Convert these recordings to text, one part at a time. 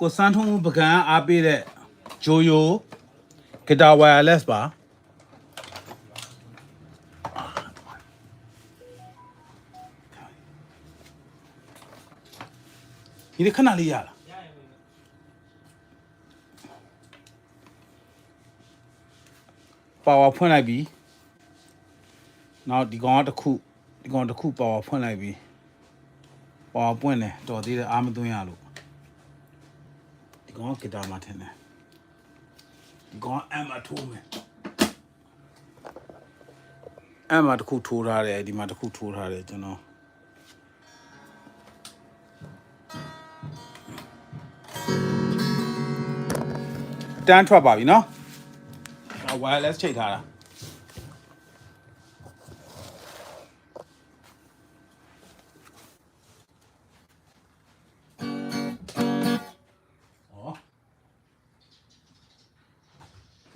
ကိုစန်းထုံးပကံအားပေးတဲ့ဂျိုယိုဂီတာဝိုင်ယာလက်ပါဒီခဏလေးရလားပါဝါဖွင့်လိုက်ပြီနောက်ဒီကောင်ကတစ်ခုဒီကောင်တစ်ခုပါဝါဖွင့်လိုက်ပြီပါဝါပွင့်တယ်တော်သေးတယ်အားမသွင်းရလို့ ဒီကောင်ကဂီတာမှာထင်တယ်ဒီကောင်ကအမ်မထိုးမယ်အမ်မတစ်ခုထိုးထားတယ်ဒီမှာတစ်ခုထိုးထားတယ်ကျွန်တော်တန်းထွက်ပါပြီနော်ဒါ wireless ချိန်ထားတာ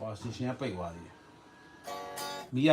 power station ကပိတ်သွားသေးတယ်မီးက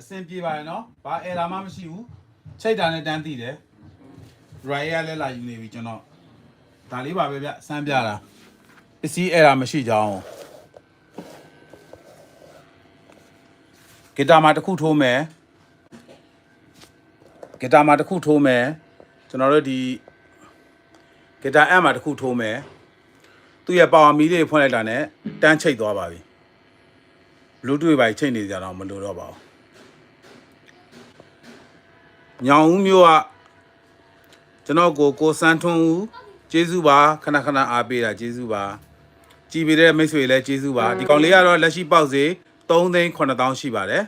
အဆင်ပြေပါရဲ့နော်ဘာ error မှမရှိဘူးချိတ်တာနဲ့တန်းတည်တယ် right ရလဲလာယူနေပြီကျွန်တော်ဒါလေးပါပဲဗျစမ်းပြတာပစ္စည်း error မရှိကြအောင်ဂီတာမှာတစ်ခုထိုးမယ်ဂီတာမှာတစ်ခုထိုးမယ်ကျွန်တော်တို့ဒီဂီတာအမ်မှာတစ်ခုထိုးမယ်သူ့ရဲ့ပါဝါမီလေးဖွင့်လိုက်တာနဲ့တန်းချိတ်သွားပါပြီ Bluetooth ပဲချိတ်နေကြတော့မလိုတော့ပါဘူး ညောင်ဦးမျိုးကကျွန်တော်ကိုကိုစန်းထွန်းဦးကျေးဇူးပါခဏခဏအားပေးတာကျေးဇူးပါကြည်ပေးတဲ့မိတ်ဆွေလည်းကျေးဇူးပါဒီကောင်လေးကတော့လက်ရှိပေါက်စေ3သိန်း9000ရှိပါတယ်